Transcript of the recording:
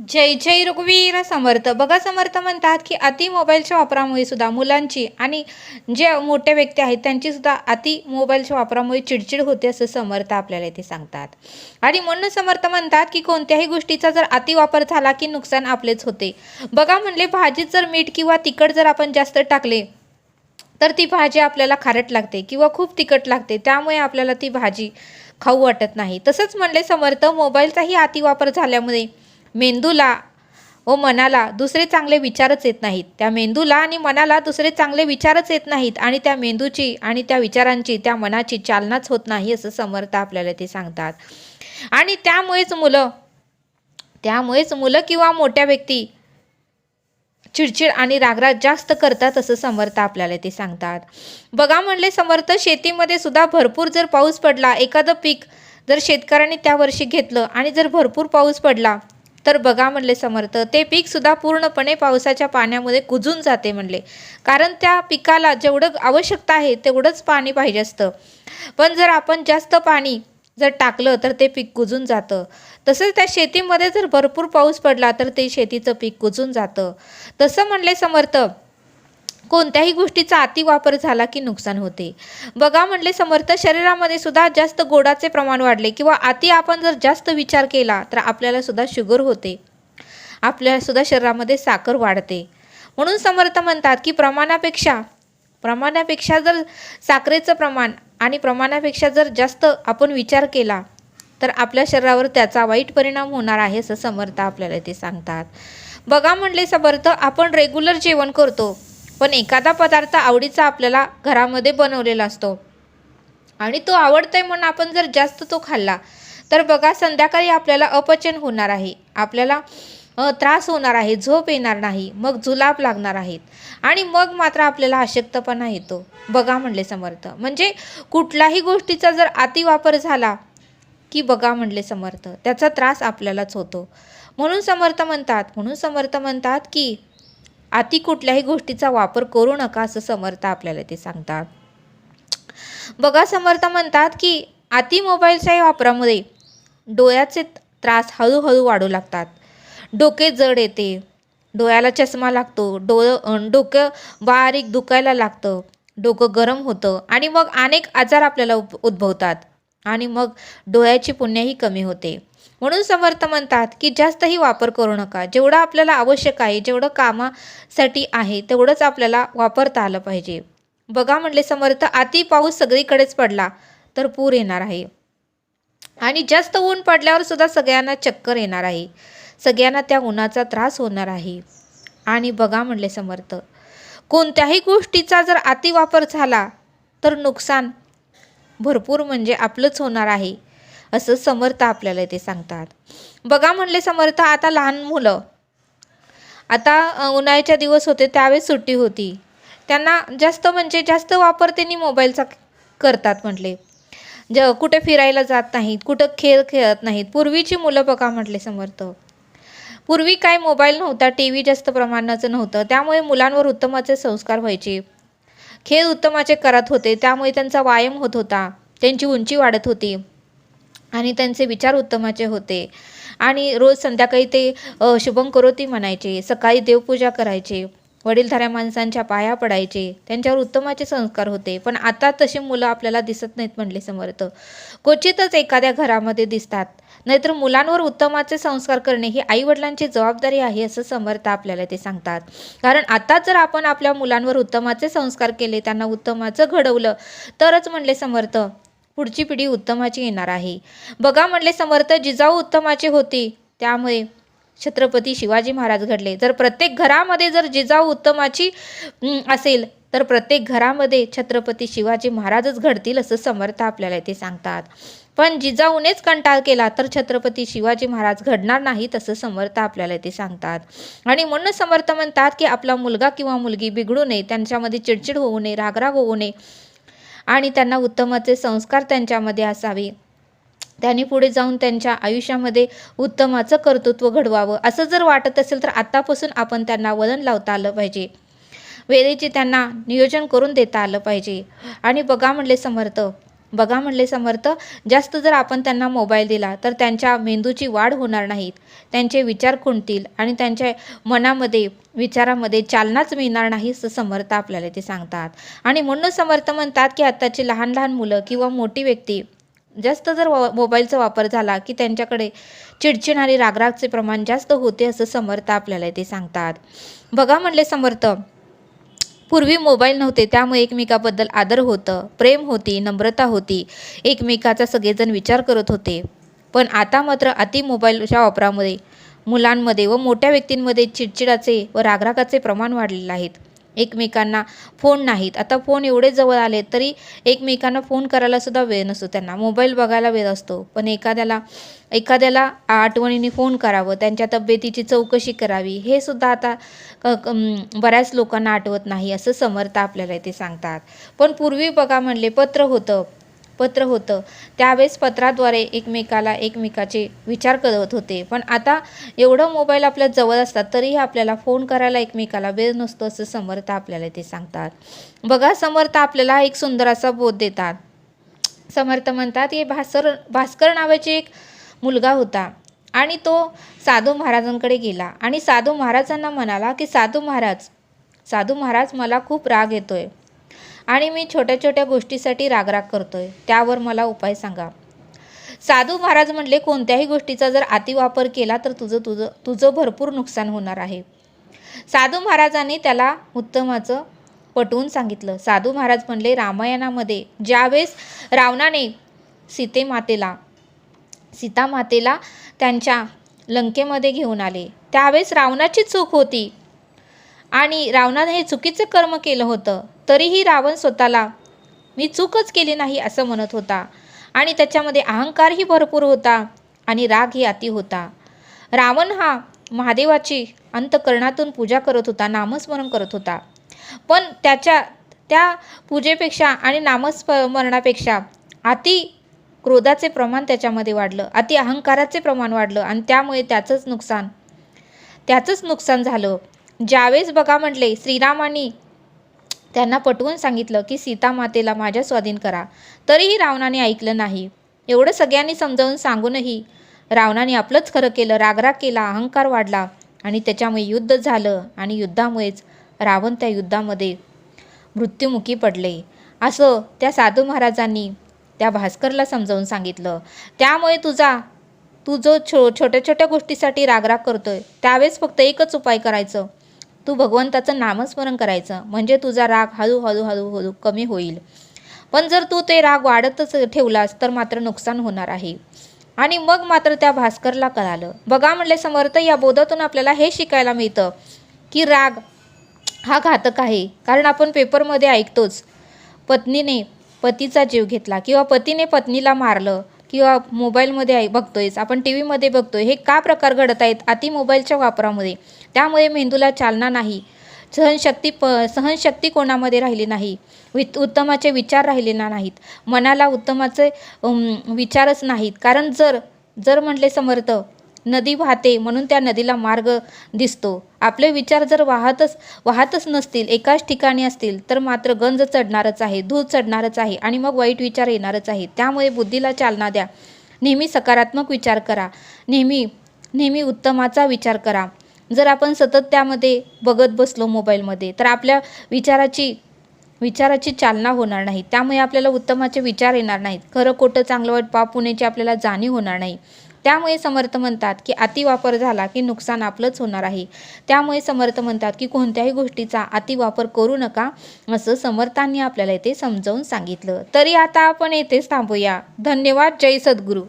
जय जय रघुवीर समर्थ. बघा समर्थ म्हणतात की अति मोबाईलच्या वापरामुळे सुद्धा मुलांची आणि जे मोठे व्यक्ती आहेत त्यांची सुद्धा अति मोबाईलच्या वापरामुळे चिडचिड होते असं समर्थ आपल्याला इथे सांगतात. आणि म्हणून समर्थ म्हणतात की कोणत्याही गोष्टीचा जर अति वापर झाला की नुकसान आपलेच होते. बघा म्हणले भाजीत जर मीठ किंवा तिखट जर आपण जास्त टाकले तर ती भाजी आपल्याला खारट लागते किंवा खूप तिखट लागते त्यामुळे आपल्याला ती भाजी खाऊ वाटत नाही. तसंच म्हणले समर्थ मोबाईलचाही अतिवापर झाल्यामुळे मेंदूला व मनाला दुसरे चांगले विचारच येत नाहीत. त्या मेंदूला आणि मनाला दुसरे चांगले विचारच येत नाहीत आणि त्या मेंदूची आणि त्या विचारांची त्या मनाची चालनाच होत नाही असं समर्थ आपल्याला ते सांगतात. आणि त्यामुळेच मुलं त्यामुळेच मुलं किंवा मोठ्या व्यक्ती चिडचिड आणि रागराग जास्त करतात असं समर्थ आपल्याला ते सांगतात. बघा म्हणले समर्थ शेतीमध्ये सुद्धा भरपूर जर पाऊस पडला एखादं पीक जर शेतकऱ्यांनी त्या वर्षी घेतलं आणि जर भरपूर पाऊस पडला तर बघा म्हणले समर्थ ते पीकसुद्धा पूर्णपणे पावसाच्या पाण्यामध्ये कुजून जाते म्हणले. कारण त्या पिकाला जेवढं आवश्यकता आहे तेवढंच पाणी पाहिजे असतं. पण जर आपण जास्त पाणी जर टाकलं तर ते पीक कुजून जातं. तसंच त्या शेतीमध्ये जर भरपूर पाऊस पडला तर ते शेतीचं पीक कुजून जातं. तसं म्हणले समर्थ कोणत्याही गोष्टीचा अतिवापर झाला की नुकसान होते. बघा म्हणले समर्थ शरीरामध्ये सुद्धा जास्त गोडाचे प्रमाण वाढले किंवा अति आपण जर जास्त विचार केला तर आपल्याला सुद्धा शुगर होते. आपल्या सुद्धा शरीरामध्ये साखर वाढते. म्हणून समर्थ म्हणतात की प्रमाणापेक्षा प्रमाणापेक्षा जर साखरेचं प्रमाण आणि प्रमाणापेक्षा जर जास्त आपण विचार केला तर आपल्या शरीरावर त्याचा वाईट परिणाम होणार आहे असं समर्थ आपल्याला ते सांगतात. बघा म्हणले समर्थ आपण रेग्युलर जेवण करतो. पण एखादा पदार्थ आवडीचा आपल्याला घरामध्ये बनवलेला असतो. आणि तो आवडतोय म्हणून आपण जर जास्त तो खाल्ला तर बघा संध्याकाळी आपल्याला अपचन होणार आहे. आपल्याला त्रास होणार आहे झोप येणार नाही मग जुलाब लागणार आहेत. आणि मग मात्र आपल्याला अशक्तपणा येतो. बघा म्हणले समर्थ. म्हणजे कुठल्याही गोष्टीचा जर अतिवापर झाला की बघा म्हणले समर्थ त्याचा त्रास आपल्यालाच होतो. म्हणून समर्थ म्हणतात म्हणून समर्थ म्हणतात की अति कुठल्याही गोष्टीचा वापर करू नका असं समर्थ आपल्याला ते सांगतात. बघा समर्थ म्हणतात की अति मोबाईलच्याही वापरामुळे डोळ्याचे त्रास हळूहळू वाढू लागतात. डोके जड येते डोळ्याला चष्मा लागतो डोळं डोकं बारीक दुखायला लागतं डोकं गरम होतं आणि मग अनेक आजार आपल्याला उद्भवतात आणि मग डोळ्याची पुण्याही कमी होते. म्हणून समर्थ म्हणतात की जास्तही वापर करू नका. जेवढं आपल्याला आवश्यक आहे जेवढं कामासाठी आहे तेवढंच आपल्याला वापरता आलं पाहिजे. बघा म्हणले समर्थ अति पाऊस सगळीकडेच पडला तर पूर येणार आहे. आणि जास्त ऊन पडल्यावर सुद्धा सगळ्यांना चक्कर येणार आहे. सगळ्यांना त्या उन्हाचा त्रास होणार आहे. आणि बघा म्हणले समर्थ कोणत्याही गोष्टीचा जर अतिवापर झाला तर नुकसान भरपूर म्हणजे आपलंच होणार आहे. असं समर्थ आपल्याला ते सांगतात. बघा म्हणले समर्थ आता लहान मुलं. आता उन्हाळ्याच्या दिवस होते त्यावेळेस सुट्टी होती. त्यांना जास्त म्हणजे जास्त वापर त्यांनी मोबाईलचा करतात म्हटले. ज कुठे फिरायला जात नाहीत कुठं खेळ खेळत नाहीत. पूर्वीची मुलं बघा म्हटले समर्थ. पूर्वी काय मोबाईल नव्हता टी व्ही जास्त प्रमाणाचं नव्हतं त्यामुळे मुलांवर उत्तमाचे संस्कार व्हायचे. खेळ उत्तमाचे करत होते त्यामुळे त्यांचा व्यायाम होत होता त्यांची उंची वाढत होती. आणि त्यांचे विचार उत्तमाचे होते. आणि रोज संध्याकाळी ते शुभम करोती म्हणायचे सकाळी देवपूजा करायचे वडीलधाऱ्या माणसांच्या पाया पडायचे त्यांच्यावर उत्तमाचे संस्कार होते. पण आता तशी मुलं आपल्याला दिसत नाहीत म्हणले समर्थ. क्वचितच एखाद्या घरामध्ये दिसतात. नाहीतर मुलांवर उत्तमाचे संस्कार करणे ही आईवडिलांची जबाबदारी आहे असं समर्थ आपल्याला ते सांगतात. कारण आता जर आपण आपल्या मुलांवर उत्तमाचे संस्कार केले त्यांना उत्तमाचं घडवलं तरच म्हणले समर्थ पुढची पिढी उत्तमाची येणार आहे. बघा म्हणले समर्थ जिजाऊ उत्तमाचे होते. त्यामुळे छत्रपती शिवाजी महाराज घडले. जर प्रत्येक घरामध्ये जर जिजाऊ उत्तमाची असेल तर प्रत्येक घरामध्ये छत्रपती शिवाजी महाराजच घडतील असं समर्थ आपल्याला ते सांगतात. पण जिजाऊनेच कंटाळ केला तर छत्रपती शिवाजी महाराज घडणार नाहीत असं समर्थ आपल्याला ते सांगतात. आणि म्हणून समर्थ म्हणतात की आपला मुलगा किंवा मुलगी बिघडू नये त्यांच्यामध्ये चिडचिड होऊ नये रागराग होऊ नये आणि त्यांना उत्तमाचे संस्कार त्यांच्यामध्ये असावे. त्यांनी पुढे जाऊन त्यांच्या आयुष्यामध्ये उत्तमाचं कर्तृत्व घडवावं. असं जर वाटत असेल तर आत्तापासून आपण त्यांना वळण लावता आलं पाहिजे. वेळेचे त्यांना नियोजन करून देता आलं पाहिजे. आणि बघा म्हणले समर्थ बघा म्हणले समर्थ जास्त जर आपण त्यांना मोबाईल दिला तर त्यांच्या मेंदूची वाढ होणार नाहीत. त्यांचे विचार खुंटतील आणि त्यांच्या मनामध्ये विचारामध्ये चालनाच मिळणार नाही असं समर्थ आपल्याला ते सांगतात. आणि म्हणून समर्थ म्हणतात की आत्ताची लहान लहान मुलं किंवा मोठी व्यक्ती जास्त जर व मोबाईलचा वापर झाला की त्यांच्याकडे चिडचिड आणि रागरागचे प्रमाण जास्त होते असं समर्थ आपल्याला ते सांगतात. बघा म्हणले समर्थ पूर्वी मोबाईल नव्हते त्यामुळे एकमेकाबद्दल आदर होतं प्रेम होती नम्रता होती एकमेकाचा सगळेजण विचार करत होते. पण आता मात्र अति मोबाईलच्या वापरामुळे मुलांमध्ये व मोठ्या व्यक्तींमध्ये चिडचिडाचे व रागरागाचे प्रमाण वाढलेले आहेत एकमेकांना फोन नाहीत. आता फोन एवढे जवळ आले तरी एकमेकांना फोन करायला सुद्धा वेळ नसतो त्यांना. मोबाईल बघायला वेळ असतो. पण एखाद्याला एखाद्याला आठवणीने फोन करावं त्यांच्या तब्येतीची चौकशी करावी हे सुद्धा आता बऱ्याच लोकांना आठवत नाही असं समर्थ आपल्याला ते सांगतात. पण पूर्वी बघा म्हणले पत्र होतं. पत्र होतं. त्यावेळेस पत्राद्वारे एकमेकाला एकमेकाचे विचार करत होते. पण आता एवढं मोबाईल आपल्या जवळ असतात तरीही आपल्याला फोन करायला एकमेकाला वेळ नसतो असं समर्थ आपल्याला ते सांगतात. बघा समर्थ आपल्याला एक सुंदर असा बोध देतात. समर्थ म्हणतात हे भास्कर भास्कर नावाचे एक मुलगा होता आणि तो साधू महाराजांकडे गेला. आणि साधू महाराजांना म्हणाला की साधू महाराज साधू महाराज मला खूप राग येतोय. आणि मी छोट्या छोट्या गोष्टीसाठी रागराग करतोय. त्यावर मला उपाय सांगा. साधू महाराज म्हणले कोणत्याही गोष्टीचा जर अतिवापर केला तर तुझं तुझं तुझं भरपूर नुकसान होणार आहे. साधू महाराजांनी त्याला उत्तमाचं पटवून सांगितलं. साधू महाराज म्हणले रामायणामध्ये ज्यावेळेस रावणाने सीतेमातेला सीतामातेला त्यांच्या लंकेमध्ये घेऊन आले त्यावेळेस रावणाची चूक होती आणि रावणाने हे चुकीचं कर्म केलं होतं. तरीही रावण स्वतःला मी चूकच केली नाही असं म्हणत होता. आणि त्याच्यामध्ये अहंकारही भरपूर होता आणि रागही अति होता. रावण हा महादेवाची अंतकरणातून पूजा करत होता नामस्मरण करत होता. पण त्याच्या त्या पूजेपेक्षा आणि नामस्मरणापेक्षा अति क्रोधाचे प्रमाण त्याच्यामध्ये वाढलं अति अहंकाराचे प्रमाण वाढलं आणि त्यामुळे त्याचंच नुकसान त्याचंच नुकसान झालं. ज्यावेळेस बघा म्हटले श्रीरामांनी त्यांना पटवून सांगितलं की सीता मातेला माझ्या स्वाधीन करा. तरीही रावणाने ऐकलं नाही. एवढं सगळ्यांनी समजावून सांगूनही रावणाने आपलंच खरं केलं रागराग केला अहंकार वाढला आणि त्याच्यामुळे युद्ध झालं आणि युद्धामुळेच रावण त्या युद्धामध्ये मृत्युमुखी पडले. असं त्या साधू महाराजांनी त्या भास्करला समजावून सांगितलं. त्यामुळे तुझा तू जो छो छोट्या छोट्या गोष्टीसाठी रागराग करतोय त्यावेळेस फक्त एकच उपाय करायचं तू भगवंताचं नामस्मरण करायचं. म्हणजे तुझा राग हळूहळू हळूहळू कमी होईल. पण जर तू ते राग वाढतच ठेवलास तर मात्र नुकसान होणार आहे. आणि मग मात्र त्या भास्करला कळालं. बघा म्हणले समर्थ या बोधातून आपल्याला हे शिकायला मिळतं की राग हा घातक आहे. कारण आपण पेपरमध्ये ऐकतोच पत्नीने पतीचा जीव घेतला किंवा पतीने पत्नीला मारलं. किंवा मोबाईलमध्ये आहे बघतोयच आपण टी व्हीमध्ये बघतोय. हे का प्रकार घडत आहेत? अति मोबाईलच्या वापरामुळे त्यामुळे मेंदूला चालना नाही. सहनशक्ती प सहनशक्ती कोणामध्ये राहिली नाही? वि उत्तमाचे विचार राहिले ना नाहीत. मनाला उत्तमाचे विचारच नाहीत. कारण जर जर म्हटले समर्थ नदी वाहते म्हणून त्या नदीला मार्ग दिसतो. आपले विचार जर वाहतच वाहतच नसतील एकाच ठिकाणी असतील तर मात्र गंज चढणारच आहे धूळ चढणारच आहे आणि मग वाईट विचार येणारच आहे. त्यामुळे बुद्धीला चालना द्या. नेहमी सकारात्मक विचार करा. नेहमी नेहमी उत्तमाचा विचार करा. जर आपण सतत त्यामध्ये बघत बसलो मोबाईलमध्ये तर आपल्या विचाराची विचाराची चालना होणार नाही. त्यामुळे आपल्याला उत्तमाचे विचार येणार नाहीत. खरं खोटं चांगलं वाईट पाप पुण्याची आपल्याला जाणीव होणार नाही. त्यामुळे समर्थ म्हणतात की अतिवापर झाला की नुकसान आपलंच होणार आहे. त्यामुळे समर्थ म्हणतात की कोणत्याही गोष्टीचा अतिवापर करू नका असं समर्थांनी आपल्याला इथे समजावून सांगितलं. तरी आता आपण येथेच थांबूया. धन्यवाद. जय सद्गुरू.